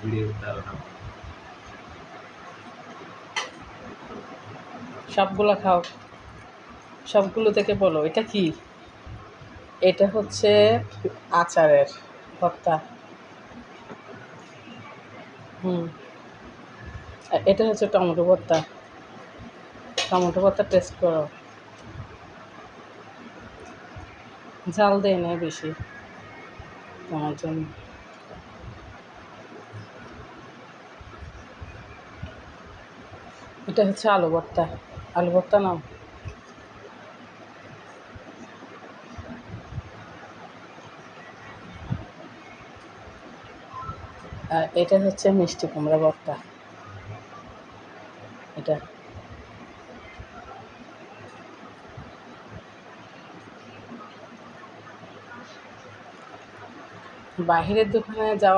Video তার নাম সবগুলো খাও। সবগুলো থেকে বলো, এটা কি? এটা হচ্ছে আচারের ভর্তা। হুম। এটা হচ্ছে টমেটো ভর্তা। টমেটো ভর্তা টেস্ট করো। ঝাল দেয় না বেশি। তোমার জন্য। এটা হচ্ছে আলু ভর্তা। আলু ভর্তা নাও। আর এটা হচ্ছে মিষ্টি কুমড়া ভর্তা। এটা। বাহিরের দোকানে যাওয়া